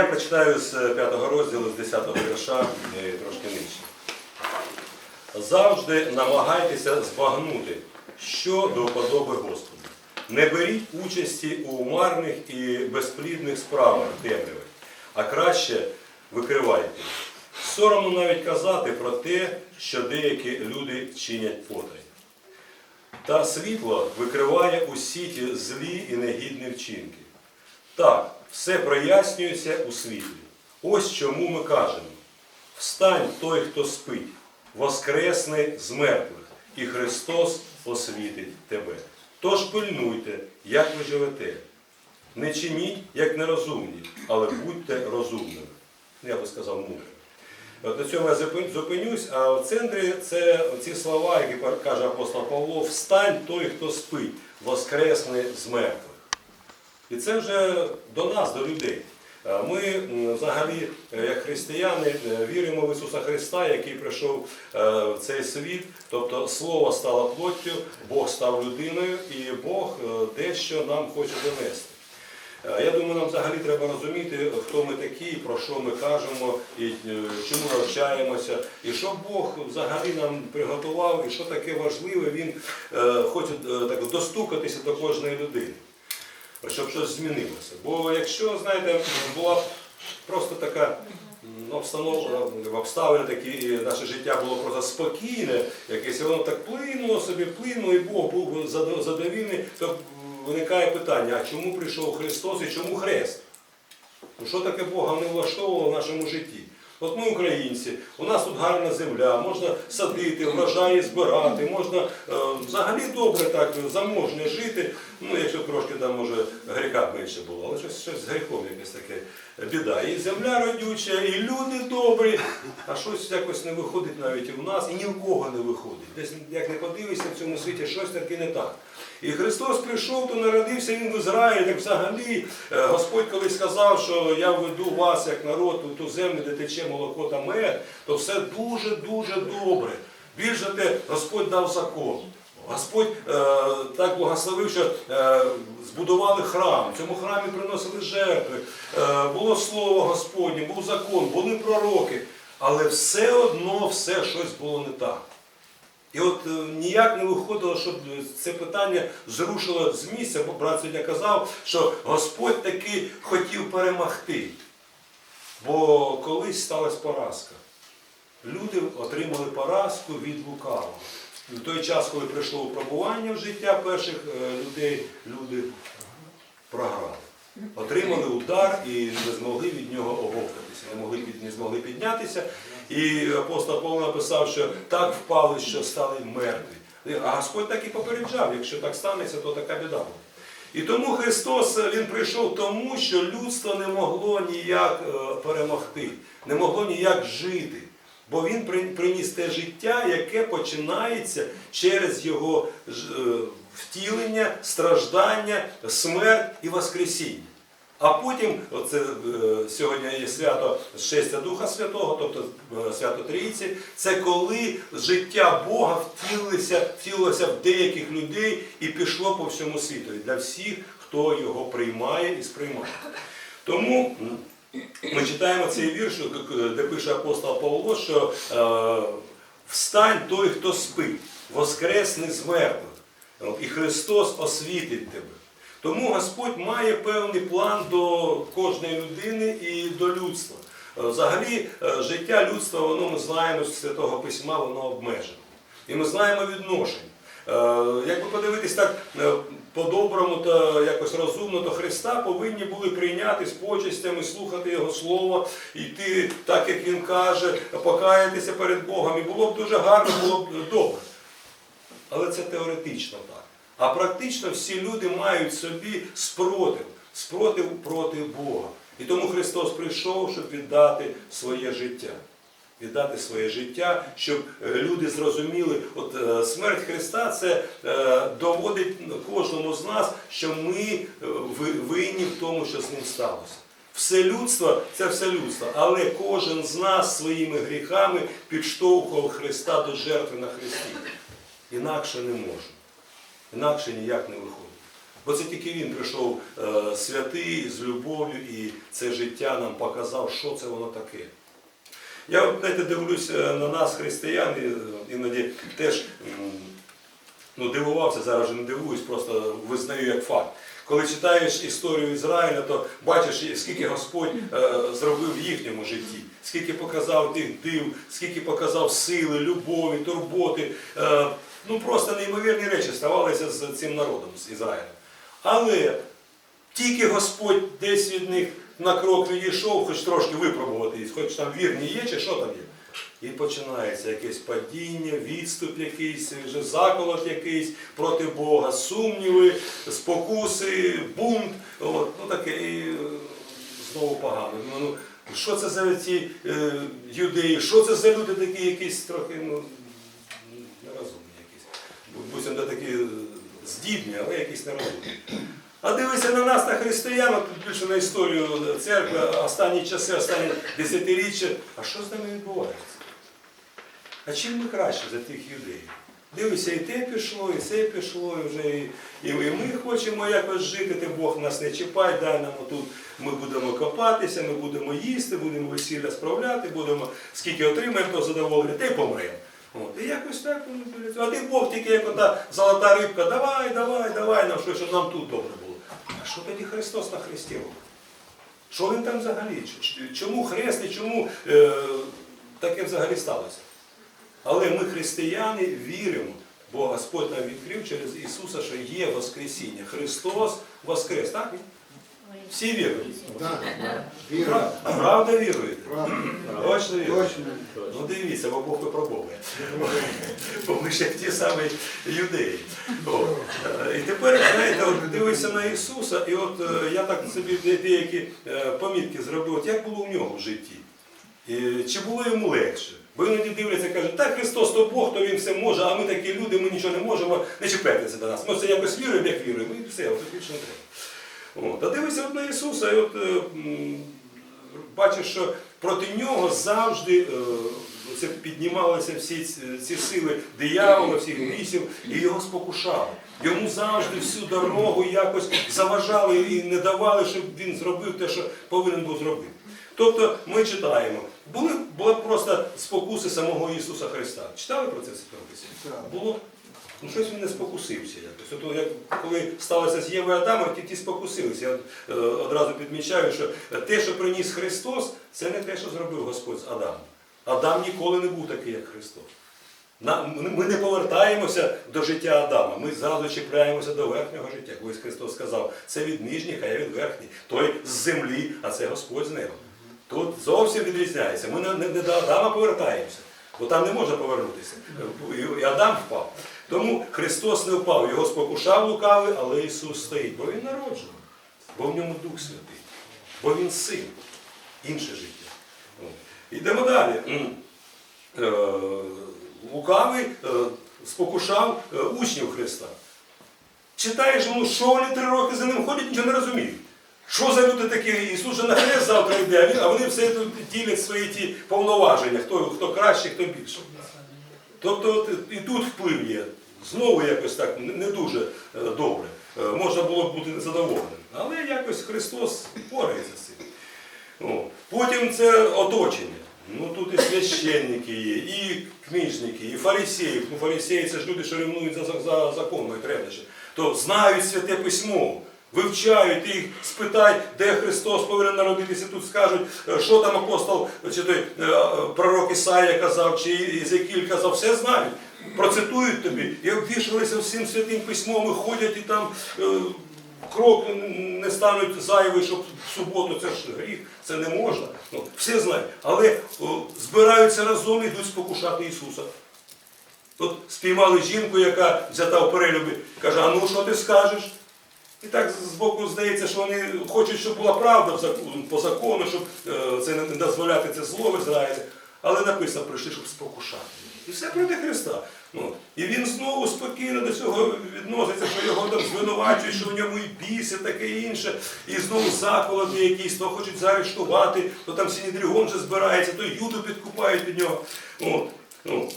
Я прочитаю з 5 розділу, з 10 вірша і трошки нижче. Завжди намагайтеся збагнути, що до вподоби Господу. Не беріть участі у марних і безплідних справах темряви, а краще викривайте. Соромно навіть казати про те, що деякі люди чинять потай. Та світло викриває усі ті злі і негідні вчинки. Так, все прояснюється у світлі. Ось чому ми кажемо: встань той, хто спить, воскресни з мертвих, і Христос освітить тебе. Тож пильнуйте, як ви живете. Не чиніть, як нерозумні, але будьте розумними. Я би сказав мудрими. От На цьому я зупинюсь, а в центрі це ці слова, які каже апостол Павло, встань той, хто спить, воскресни з мертвих. І це вже до нас, до людей. Е, Ми взагалі, е, як християни, е, віримо в Ісуса Христа, який прийшов в цей світ, тобто Слово стало плоттю, Бог став людиною, і Бог дещо нам хоче донести. Я думаю, нам взагалі треба розуміти, хто ми такі, про що ми кажемо, і чому навчаємося, і що Бог взагалі нам приготував, і що таке важливе, Він хоче так, достукатися до кожної людини щоб щось змінилося. Бо якщо, знаєте, була просто така м, обстанова, обставини такі, наше життя було просто спокійне, якесь і воно так плинуло собі, плинуло, і Бог був задовільний, то виникає питання, а чому прийшов Христос і чому хрест? Ну, що таке Бога не влаштовувало в нашому житті? От ми українці, у нас тут гарна земля, можна садити, врожаї збирати, можна е, взагалі добре так заможне жити. Ну, якщо трошки там може гріха менше було, але щось, щось з гріхом якесь таке біда. І земля родюча, і люди добрі, а щось якось не виходить навіть і в нас, і ні в кого не виходить. Десь як не подивишся в цьому світі, щось таке не так. І Христос прийшов, то народився він в Ізраїлі, взагалі е, Господь колись сказав, що я веду вас як народ у ту землю, де тече молоко та мед, то все дуже-дуже добре. Більше те, Господь дав закон. Господь е, так благословив, що е, збудували храм. В цьому храмі приносили жертви, е, було слово Господнє, був закон, були пророки. Але все одно все щось було не так. І от е, ніяк не виходило, щоб це питання зрушило з місця, бо брат сьогодні казав, що Господь таки хотів перемогти. Бо колись сталася поразка. Люди отримали поразку від лукавого. В той час, коли прийшло випробування в життя перших е, людей, люди програли. Отримали удар і не змогли від нього оговтатися, не, не змогли піднятися. І апостол Павло написав, що так впали, що стали мертві. А Господь так і попереджав, якщо так станеться, то така біда буде. І тому Христос Він прийшов тому, що людство не могло ніяк е, перемогти, не могло ніяк жити. Бо Він приніс те життя, яке починається через Його е, втілення, страждання, смерть і Воскресіння. А потім, оце е, сьогодні є свято Шестя Духа Святого, тобто е, свято Трійці, це коли життя Бога втілилося, втілилося в деяких людей і пішло по всьому світу. Для всіх, хто його приймає і сприймає. Тому ми читаємо цей вірш, де пише апостол Павло, що е, встань той, хто спить, воскресни з мертвих, і Христос освітить тебе. Тому Господь має певний план до кожної людини і до людства. Е, Взагалі, е, життя людства, воно ми знаємо з Святого Письма, воно обмежене. І ми знаємо відношення. Е, Якби подивитись так по-доброму та якось розумно, то Христа повинні були прийняти з почестями, слухати Його Слово, йти так, як Він каже, покаятися перед Богом. І було б дуже гарно, було б добре. Але це теоретично так. А практично всі люди мають собі спротив, спротив проти Бога. І тому Христос прийшов, щоб віддати своє життя. Віддати своє життя, щоб е, люди зрозуміли, от е, смерть Христа це е, доводить кожному з нас, що ми винні в тому, що з ним сталося. Все людство це все людство, але кожен з нас своїми гріхами підштовхував Христа до жертви на Христі. Інакше не може. Інакше ніяк не виходить. Бо це тільки він прийшов е, святий з любов'ю і це життя нам показав, що це воно таке. Я знаєте, дивлюся на нас, християн, е, іноді теж ну, дивувався, зараз вже не дивуюсь, просто визнаю як факт. Коли читаєш історію Ізраїля, то бачиш, скільки Господь е, зробив в їхньому житті, скільки показав тих див, скільки показав сили, любові, турботи. Е, ну просто неймовірні речі ставалися з цим народом, з Ізраїлем. Але тільки Господь десь від них на крок відійшов, хоч трошки випробувати хоч там вірні є, чи що там є. І починається якесь падіння, відступ якийсь, вже заколот якийсь проти Бога, сумніви, спокуси, бунт. От, ну таке, і е, знову погано. Думаю, ну, що це за ці е, юдеї, що це за люди такі якісь трохи ну, нерозумні якісь. Будь такі здібні, але якісь нерозумні. А дивися на нас, на християн, тут більше на історію церкви, останні часи, останні десятиріччя. А що з ними відбувається? А чим ми краще за тих юдеїв? Дивися, і те пішло, і це пішло, і вже і, і ми хочемо якось жити, ти Бог нас не чіпай, дай нам тут, ми будемо копатися, ми будемо їсти, будемо весілля справляти, будемо скільки отримаємо, то задоволення, та й помремо. От, і якось так вони дивляться. Один Бог тільки як ота золота рибка, давай, давай, давай нам щось, щоб нам тут добре було. А що тоді Христос на Христі робить? Що він там взагалі? Чому хрест і чому е, таке взагалі сталося? Але ми, християни, віримо, бо Господь нам відкрив через Ісуса, що є Воскресіння. Христос Воскрес, так? Всі вірують. Так, віра. Правда віруєте? Правда. Точно віруєте? Точно. Ну дивіться, бо Бог випробовує. Бо ми ще ті самі юдеї. О. І тепер, знаєте, от дивишся на Ісуса, і от е, я так собі деякі е, помітки зробив, от як було в нього в житті. Чи було йому легше? Бо іноді дивляться, кажуть, так Христос то Бог, то Він все може, а ми такі люди, ми нічого не можемо, не чіпайтеся до нас. Ми все якось віруємо, як віруємо, і все, от більше не треба. От. А дивися от на Ісуса, і от е, бачиш, що проти нього завжди е, це піднімалися всі ці, сили диявола, всіх бісів, і його спокушали. Йому завжди всю дорогу якось заважали і не давали, щоб він зробив те, що повинен був зробити. Тобто ми читаємо, були, були просто спокуси самого Ісуса Христа. Читали про це в Святому Писанні? Було. Ну, щось він не спокусився. От, як, коли сталося з Євою Адамом, ті, ті спокусилися. Я е, одразу підмічаю, що те, що приніс Христос, це не те, що зробив Господь з Адамом. Адам ніколи не був такий, як Христос. Ми- не повертаємося до життя Адама, ми зразу чіпляємося до верхнього життя. Колись Христос сказав, це від нижніх, а я від верхніх. Той з землі, а це Господь з неба. Тут зовсім відрізняється. Ми не, до Адама повертаємося, бо там не можна повернутися. І- І Адам впав. Тому Христос не впав, його спокушав лукавий, але Ісус стоїть, бо Він народжений, бо в ньому Дух Святий, бо Він син, інше життя. Йдемо далі. Е, Лукавий е, спокушав е, учнів Христа. Читаєш, ну що вони три роки за ним ходять, нічого не розуміють. Що за люди такі? Ісус же на хрест завтра йде, а вони все тут ділять свої ті повноваження, хто, хто краще, хто більше. Тобто і тут вплив є. Знову якось так не дуже е, добре. Е, Можна було б бути незадоволеним. Але якось Христос порається з цим. Потім це оточення. Ну тут і священники є, і книжники, і фарисеї. Ну, фарисеї це ж люди, що ревнують за, за, за законом і требуючи. То знають святе письмо, вивчають, їх спитай, де Христос повинен народитися. Тут скажуть, е, що там апостол, чи той е, е, пророк Ісая казав, чи Єзекіль казав, все знають. Процитують тобі і обвішалися всім святим письмом, і ходять і там. крок не стануть зайвий, щоб в суботу це ж гріх, це не можна. Ну, всі знають. Але збираються разом і йдуть спокушати Ісуса. От спіймали жінку, яка взята в перелюбі, каже, а ну що ти скажеш? І так збоку здається, що вони хочуть, щоб була правда по закону, щоб е, це не дозволяти це зло в Ізраїлі. Але написано, прийшли, щоб спокушати. І все проти Христа. Ну, і він знову спокійно до цього відноситься, що його там звинувачують, що в ньому і біси, таке інше, і знову заколоти якісь, то хочуть заарештувати, то там Сінідрігон вже збирається, то Юду підкупають від нього. От, ну,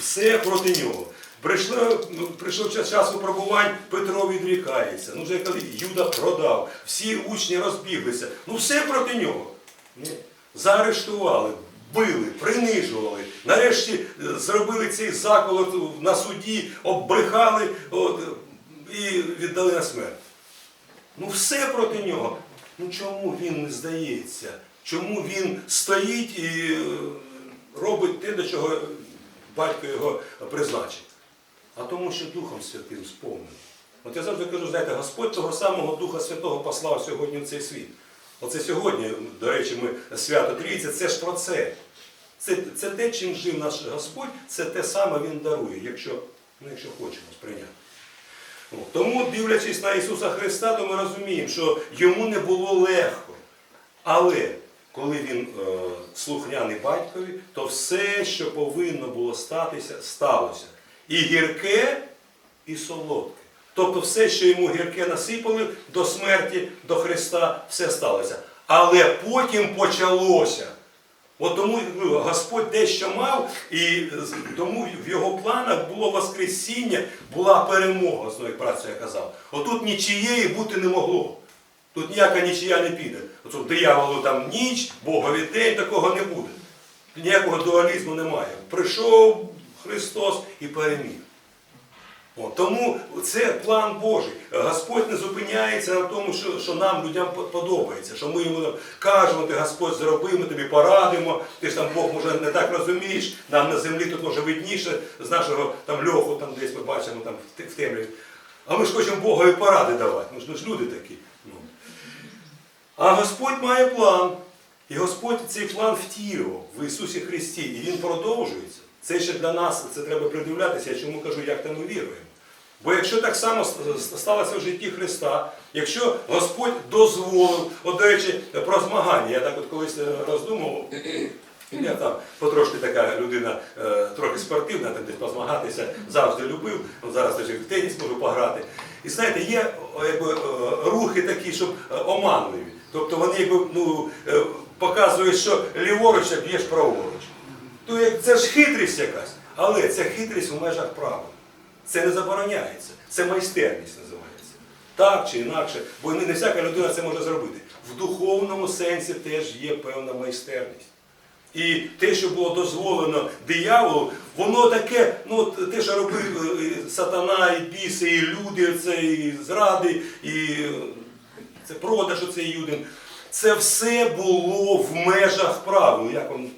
все проти нього. Прийшло, ну, прийшов час, час випробувань, Петро відрікається. Ну вже коли Юда продав, всі учні розбіглися. Ну все проти нього. Ні. Заарештували, били, принижували. Нарешті е, зробили цей заколот на суді, оббрехали от, і віддали на смерть. Ну все проти нього. Ну чому він не здається? Чому він стоїть і е, робить те, до чого батько його призначив? А тому, що Духом Святим сповнений. От я завжди кажу, знаєте, Господь того самого Духа Святого послав сьогодні в цей світ. Оце сьогодні, до речі, ми свято Трійці, це ж про це. Це, це те, чим жив наш Господь, це те саме Він дарує, якщо, ну, якщо хочемо сприйняти. Тому, дивлячись на Ісуса Христа, то ми розуміємо, що йому не було легко. Але коли він е, слухняний батькові, то все, що повинно було статися, сталося. І гірке, і солодке. Тобто все, що йому гірке насипали до смерті, до Христа, все сталося. Але потім почалося. От тому ну, Господь дещо мав, і тому в його планах було Воскресіння, була перемога, з одної праці я казав. Отут нічієї бути не могло. Тут ніяка нічия не піде. Оце дияволу там ніч, Богові день, такого не буде. Ніякого дуалізму немає. Прийшов Христос і переміг. О, тому це план Божий. Господь не зупиняється на тому, що, що нам, людям, подобається, що ми йому кажемо, ти Господь зроби, ми тобі порадимо, ти ж там Бог може не так розумієш, нам на землі тут може видніше з нашого там льоху, там десь ми бачимо там в в темряві. А ми ж хочемо Богові поради давати. Ми ж, ми ж люди такі. Ну. А Господь має план. І Господь цей план втілював в Ісусі Христі, і Він продовжується. Це ще для нас, це треба придивлятися, я чому кажу, як там ми віруємо. Бо якщо так само сталося в житті Христа, якщо Господь дозволив, от до речі, про змагання, я так от колись е, роздумував, я там потрошки така людина, е, трохи спортивна, там десь позмагатися, завжди любив, зараз теж в теніс можу пограти. І знаєте, є якби, е, рухи такі, щоб оманливі. Тобто вони якби, ну, показують, що ліворуч, б'єш праворуч. Це ж хитрість якась, але це хитрість в межах права. Це не забороняється. Це майстерність називається. Так чи інакше, бо не всяка людина це може зробити. В духовному сенсі теж є певна майстерність. І те, що було дозволено дияволу, воно таке, ну те, що робив е, і сатана, і біси, і люди, це і зради, і е, це продаж оцей юдин. Це все було в межах правил. Як вам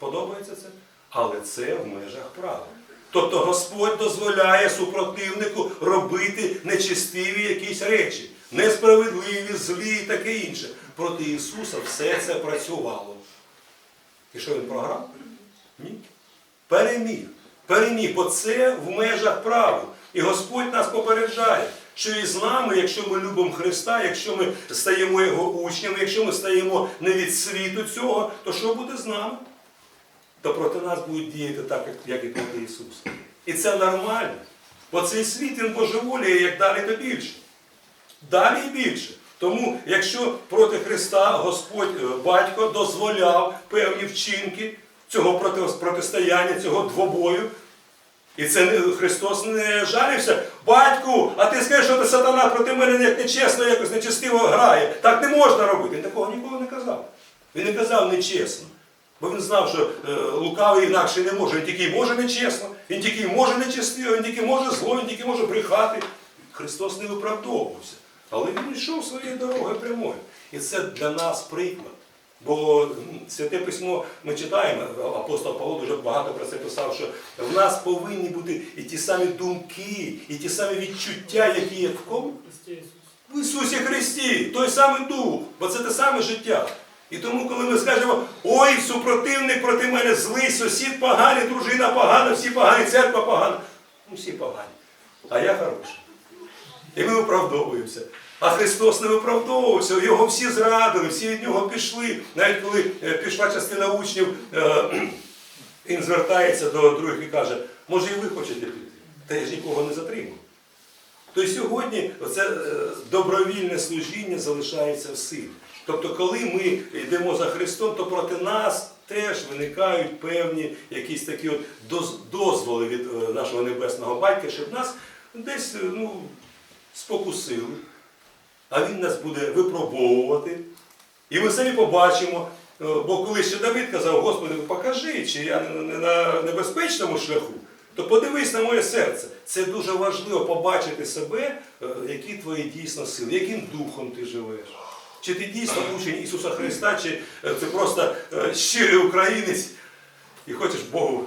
подобається це? Але це в межах правил. Тобто Господь дозволяє супротивнику робити нечистиві якісь речі, несправедливі, злі і таке інше. Проти Ісуса все це працювало. І що він програв? Ні. Переміг. Переміг, бо це в межах правил. І Господь нас попереджає, що і з нами, якщо ми любимо Христа, якщо ми стаємо Його учнями, якщо ми стаємо не від світу цього, то що буде з нами? То проти нас будуть діяти так, як- і проти Ісуса. І це нормально. Бо цей світ він божеволіє, як далі, то більше. Далі і більше. Тому, якщо проти Христа Господь е, Батько дозволяв певні вчинки цього протистояння, цього двобою, і це не, Христос не жалівся. Батьку, а ти скажеш, що ти сатана проти мене як нечесно, якось нечестиво грає. Так не можна робити. Він такого ніколи не казав. Він не казав нечесно. Бо він знав, що е, лукавий інакше не може. Він тільки може нечесно, він тільки може нечестиво, він тільки може зло, він тільки може брехати. Христос не виправдовувався. Але він йшов своєю дорогою прямою. І це для нас приклад. Бо святе письмо ми читаємо, апостол Павло дуже багато про це писав, що в нас повинні бути і ті самі думки, і ті самі відчуття, які є в кому? В Ісусі Христі, той самий дух, бо це те саме життя. І тому, коли ми скажемо, ой, супротивник проти мене злий, сусід поганий, дружина погана, всі погані, церква погана. Ну, всі погані. А я хороший. І ми виправдовуємося. А Христос не виправдовувався, його всі зрадили, всі від нього пішли. Навіть коли е, пішла частина учнів, е, він звертається до других і каже, може і ви хочете піти? Та я ж нікого не затримав. То сьогодні це добровільне служіння залишається в силі. Тобто, коли ми йдемо за Христом, то проти нас теж виникають певні якісь такі от дозволи від е, нашого небесного батька, щоб нас десь е, ну, спокусили. А він нас буде випробовувати. І ми самі побачимо. е, Бо коли ще Давид казав, Господи, покажи, чи я на небезпечному шляху, то подивись на моє серце. Це дуже важливо побачити себе, які твої дійсно сили, яким духом ти живеш. Чи ти дійсно учень Ісуса Христа, чи е, ти просто е, щирий українець і хочеш Богу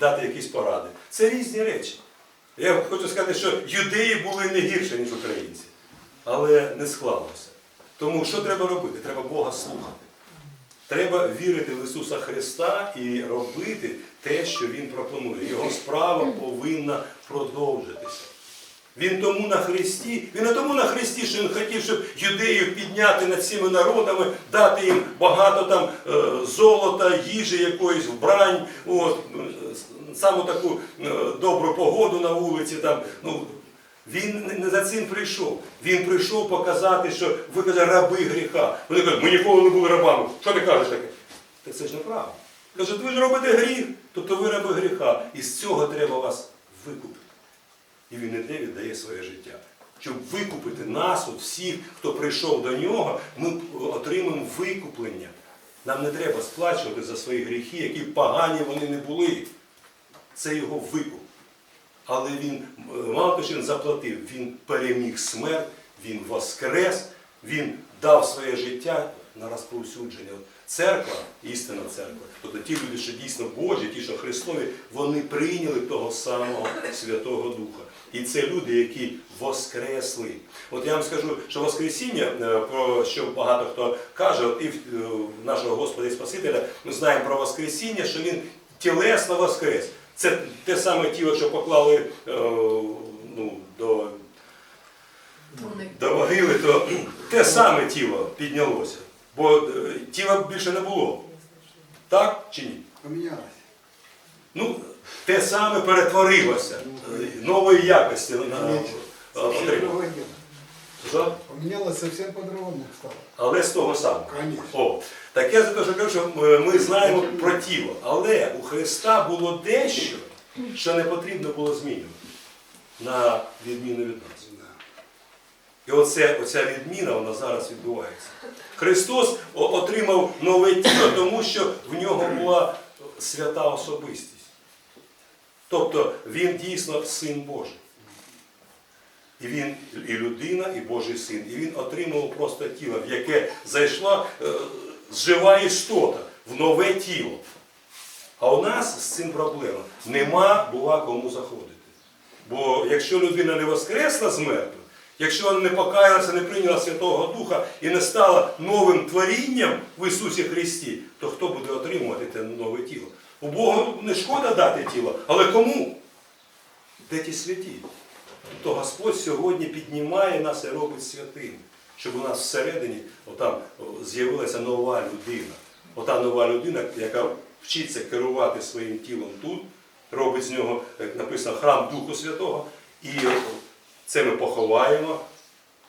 дати якісь поради. Це різні речі. Я хочу сказати, що юдеї були не гірше, ніж українці, але не склалося. Тому що треба робити? Треба Бога слухати. Треба вірити в Ісуса Христа і робити те, що Він пропонує. Його справа повинна продовжитися. Він тому на Христі, він не тому на Христі, що він хотів, щоб юдеїв підняти над цими народами, дати їм багато там е, золота, їжі якоїсь, вбрань, от, саму таку е, добру погоду на вулиці. Там, ну, він не- не за цим прийшов. Він прийшов показати, що ви каже, раби гріха. Вони кажуть, ми ніколи не були рабами. Що ти кажеш таке? Та це ж неправда. Каже, ви ж робите гріх, тобто ви раби гріха. І з цього треба вас викупити. І він іде віддає своє життя. Щоб викупити нас, от всіх, хто прийшов до нього, ми отримаємо викуплення. Нам не треба сплачувати за свої гріхи, які погані вони не були. Це його викуп. Але він е, він заплатив, він переміг смерть, він воскрес, він дав своє життя на розповсюдження. Церква, істинна церква, тобто ті люди, що дійсно Божі, ті, що Христові, вони прийняли того самого Святого Духа. І це люди, які воскресли. От я вам скажу, що Воскресіння, е, про що багато хто каже, от і в е, нашого Господа і Спасителя, ми знаємо про Воскресіння, що Він тілесно воскрес. Це те саме тіло, що поклали е, ну, до, до могили, то те саме тіло піднялося. Бо тіла більше не було. Так чи ні? Поменялось. Ну, те саме перетворилося. Е, Нової якості на- дело. Що? Поменялось совсем по-другому стало. Але з того самого. О, так я за те, що кажу, що ми- ми знаємо про тіло. Але у Христа було дещо, що не потрібно було змінювати. На відміну від нас. І оце, оця відміна вона зараз відбувається. Христос отримав нове тіло, тому що в нього була свята особистість. Тобто він дійсно син Божий. І він і людина, і Божий син. І він отримав просто тіло, в яке зайшла е, жива істота в нове тіло. А у нас з цим проблема. Нема була кому заходити. Бо якщо людина не воскресла з мертвих, якщо вона не покаялася, не прийняла Святого Духа і не стала новим творінням в Ісусі Христі, то хто буде отримувати те нове тіло? У Бога не шкода дати тіло, але кому? Де ті святі? То Господь сьогодні піднімає нас і робить святим, щоб у нас всередині отам з'явилася нова людина. Ота нова людина, яка вчиться керувати своїм тілом тут, робить з нього, як написано, храм Духу Святого, і це ми поховаємо.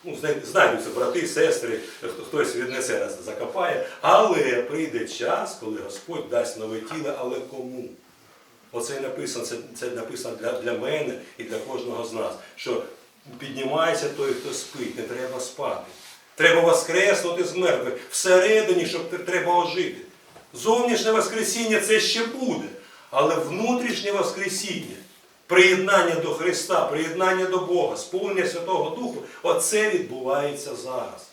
Ну, знайдуться брати, сестри, хтось віднесе нас, закопає. Але прийде час, коли Господь дасть нове тіло, але кому? Оце написано, це, це написано для, для мене і для кожного з нас, що піднімається той, хто спить, не треба спати. Треба воскреснути з мертвих всередині, щоб треба ожити. Зовнішнє воскресіння це ще буде, але внутрішнє воскресіння, приєднання до Христа, приєднання до Бога, сповнення Святого Духу, оце відбувається зараз.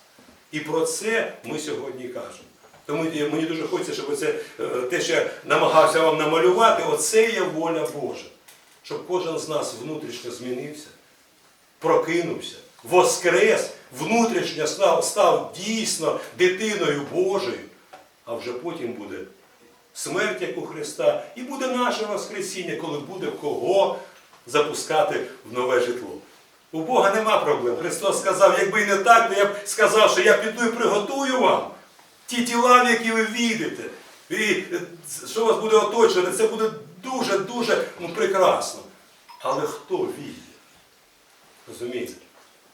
І про це ми сьогодні кажемо. Тому мені дуже хочеться, щоб це, е, те, що я намагався вам намалювати, оце є воля Божа. Щоб кожен з нас внутрішньо змінився, прокинувся, воскрес, внутрішньо став, став дійсно дитиною Божою, а вже потім буде смерть, як у Христа, і буде наше Воскресіння, коли буде кого запускати в нове житло. У Бога нема проблем. Христос сказав, якби і не так, то я б сказав, що я піду і приготую вам ті тіла, в які ви війдете. І е, що вас буде оточувати, це буде дуже-дуже ну, прекрасно. Але хто війде? Розумієте?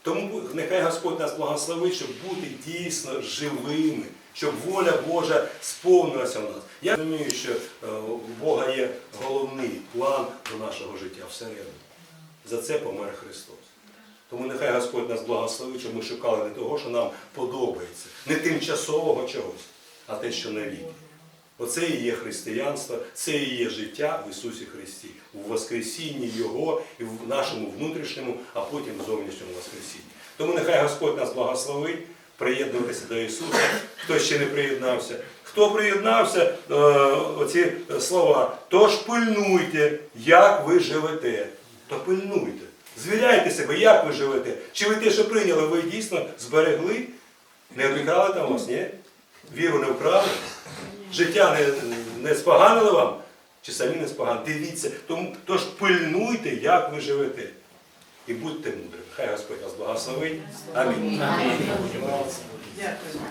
Тому нехай Господь нас благословить, щоб бути дійсно живими, щоб воля Божа сповнилася в нас. Я розумію, що е, у Бога є головний план до нашого життя всередині. За це помер Христос. Тому нехай Господь нас благословить, щоб ми шукали не того, що нам подобається, не тимчасового чогось, а те, що навіки. Оце і є християнство, це і є життя в Ісусі Христі, у Воскресінні Його і в нашому внутрішньому, а потім в зовнішньому Воскресінні. Тому нехай Господь нас благословить приєднуватися до Ісуса, хто ще не приєднався. Хто приєднався, е, оці слова, тож пильнуйте, як ви живете. То пильнуйте. Звіряйте себе, як ви живете. Чи ви те, що прийняли, ви дійсно зберегли? Не обікрали там вас, ні? Віру не вкрали? Життя не, не споганили вам? Чи самі не споганили? Дивіться, тому тож пильнуйте, як ви живете. І будьте мудрими. Хай Господь вас благословить. Амінь. Дякую.